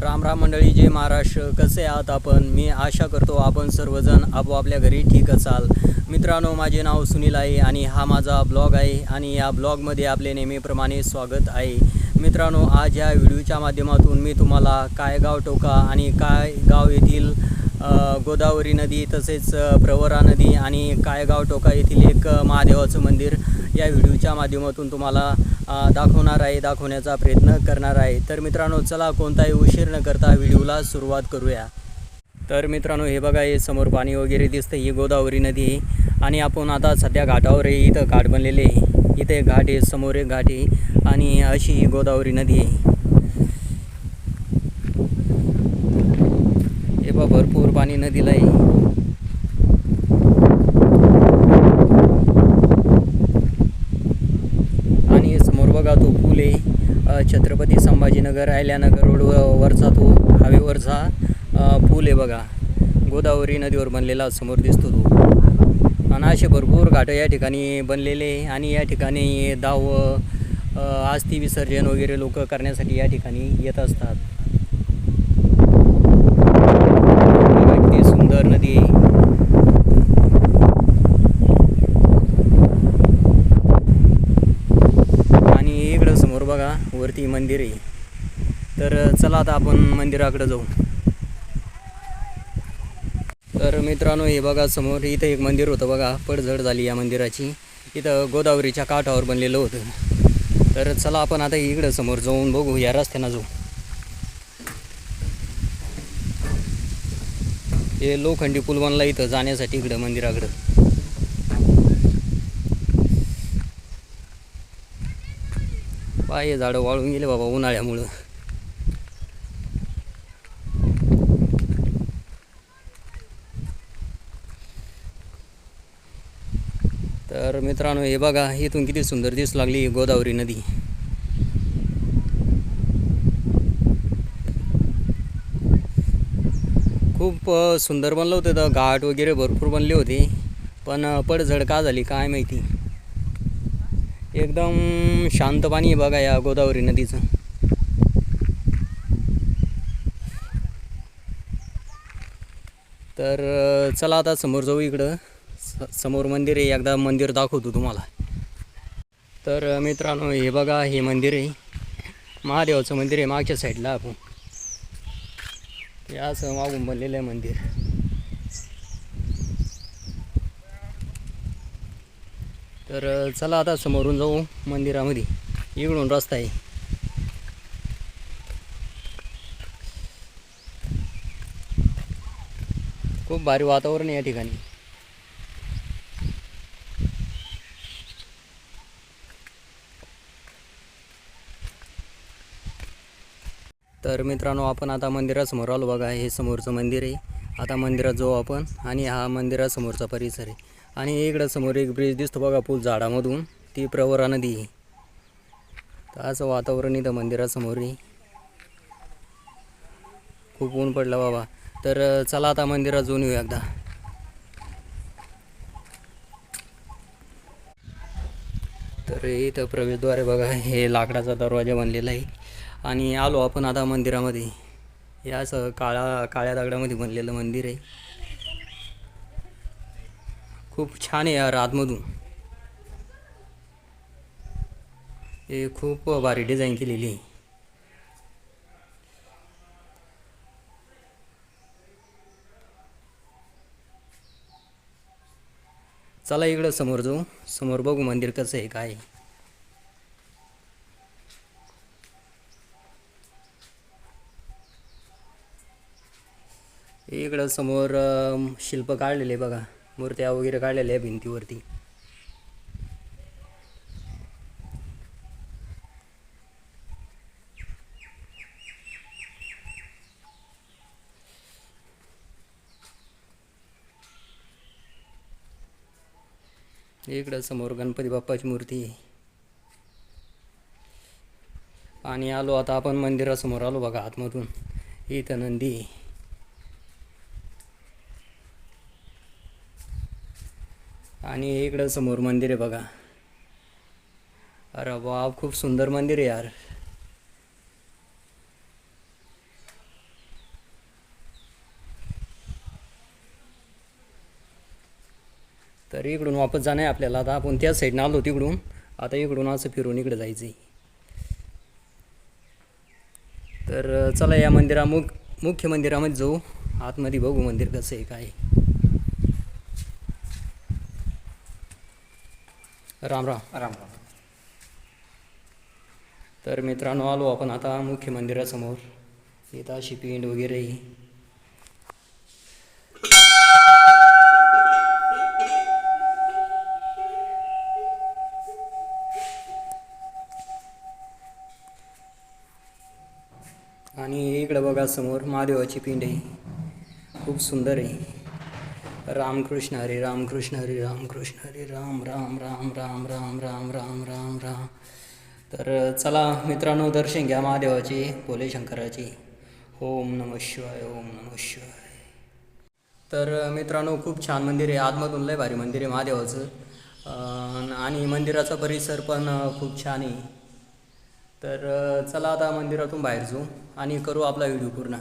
राम राम मंडळी जे महाराष्ट्र. कसे आहात आपण? मी आशा करतो आपण सर्वजण आपोआपल्या घरी ठीक असाल. मित्रांनो माझे नाव सुनील आहे आणि हा माझा ब्लॉग आहे आणि या ब्लॉगमध्ये आपले नेहमीप्रमाणे स्वागत आहे. मित्रांनो आज या व्हिडिओच्या माध्यमातून मी तुम्हाला कायगाव टोका आणि कायगाव येथील गोदावरी नदी तसेच प्रवरा नदी आणि कायगाव टोका येथील एक महादेवाचं मंदिर या व्हिडिओच्या माध्यमातून तुम्हाला दाखवणार आहे दाखवण्याचा प्रयत्न करणार आहे. तर मित्रांनो चला कोणताही उशीर न करता व्हिडिओला सुरुवात करूया. तर मित्रांनो हे बघा हे समोर पाणी वगैरे दिसतं ही गोदावरी नदी आहे. आणि आपण आता सध्या घाटावर आहे इथं घाट बनलेले आहे. इथे घाट आहे समोर एक घाट आहे आणि अशी ही गोदावरी नदी आहे हे बघा भरपूर पाणी नदीला आहे. आणि समोर बघा तो पूल आहे. छत्रपती संभाजीनगर आयल्यानगर रोड वरचा तो हवेवरचा पूल आहे बघा. गोदावरी नदीवर बनलेला समोर दिसतो तो. आणि असे भरपूर घाटं या ठिकाणी बनलेले आहे. आणि या ठिकाणी दाव अ, आस्थी विसर्जन वगैरे लोक करण्यासाठी या ठिकाणी येत असतात बघा किती सुंदर नदी आहे आणि इकडं समोर बघा वरती मंदिर आहे. तर चला आता आपण मंदिराकडे जाऊ. तर मित्रांनो हे बघा समोर इथं एक मंदिर होतं बघा. पडझड झाली या मंदिराची. इथं गोदावरीच्या काठावर बनलेलं होतं. तर चला आपण आता इकडं समोर जाऊन बघू या रस्त्यानं जाऊ. हे लोखंडी पूल बनला इथं जाण्यासाठी इकडं मंदिराकडं. पाय झाडं वाळून गेले बाबा उन्हाळ्यामुळं. तर मित्रांनो हे बघा इथून किती सुंदर दिसू लागली गोदावरी नदी. खूप सुंदर बनलं होतं. तर घाट वगैरे भरपूर बनले होते. पण पडझड का झाली काय माहिती. एकदम शांत पाणी आहे बघा या गोदावरी नदीचं. तर चला आता समोर जाऊ इकडं. स- समोर मंदिर आहे. एकदा मंदिर दाखवतो तुम्हाला. तर मित्रांनो हे बघा हे मंदिर आहे. महादेवाचं मंदिर आहे मागच्या साईडला आपण. हे असं मागून बनलेलं आहे मंदिर. तर चला आता समोरून जाऊ मंदिरामध्ये. इकडून रस्ता आहे. खूप भारी वातावरण आहे या ठिकाणी. तर मित्रांनो आपण आता मंदिरासमोर आलो बघा. हे समोरचं मंदिर आहे. आता मंदिरात जाऊ आपण आणि हा मंदिरासमोरचा परिसर आहे. आणि इकडं समोर एक ब्रिज दिसतो बघा पूल झाडामधून. ती प्रवरा नदी आहे. तर असं वातावरण इथं मंदिरासमोर आहे. खूप ऊन पडलं बाबा. तर चला आता मंदिरात जाऊन येऊ एकदा. तर इथं प्रवेशद्वार आहे बघा. हे लाकडाचा दरवाजा बनलेला आहे. आणि आलो आपण आता मंदिरामध्ये. हे असं काळा काळ्या दगडामध्ये बनलेलं मंदिर आहे. खूप छान आहे यार आतमधून हे खूप भारी डिझाईन केलेली आहे. चला इकडं समोर जाऊ. समोर बघू मंदिर कसं आहे काय आहे. इकडं समोर शिल्प काढलेले बघा. मूर्त्या वगैरे काढलेल्या आहे भिंतीवरती. इकडं समोर गणपती बाप्पाची मूर्ती आहे. आणि आलो आता आपण मंदिरासमोर आलो बघा आतमधून. इथं नंदी आणि इकडं समोर मंदिर आहे बघा. अरे वा खूप सुंदर मंदिर आहे यार. तर इकडून वापस जाणं आहे आपल्याला. आता आपण त्याच साईडनं आलो तिकडून. आता इकडून असं फिरून इकडे जायचं तर चला या मंदिरा मुख मुख्य मंदिरामध्ये जाऊ. आतमध्ये बघू मंदिर कसं आहे काय राम राम. राम राम. तर मित्रांनो आलो आपण आता मुख्य मंदिरासमोर. इथं अशी पिंड वगैरे आहे. आणि इकडं बघा समोर महादेवाची पिंड आहे. खूप सुंदर आहे. रामकृष्ण हरे रामकृष्ण हरे रामकृष्ण हरे राम राम राम राम राम राम राम राम राम. तर चला मित्रांनो दर्शन घ्या महादेवाचे भोले शंकराचे. ओम नम शिवाय ओम नम शिवाय. तर मित्रांनो खूप छान मंदिर आहे. आतमधून लय भारी मंदिर आहे महादेवाचं. आणि मंदिराचा परिसर पण खूप छान आहे. तर चला आता मंदिरातून बाहेर जाऊ आणि करू आपला व्हिडिओ पूर्ण.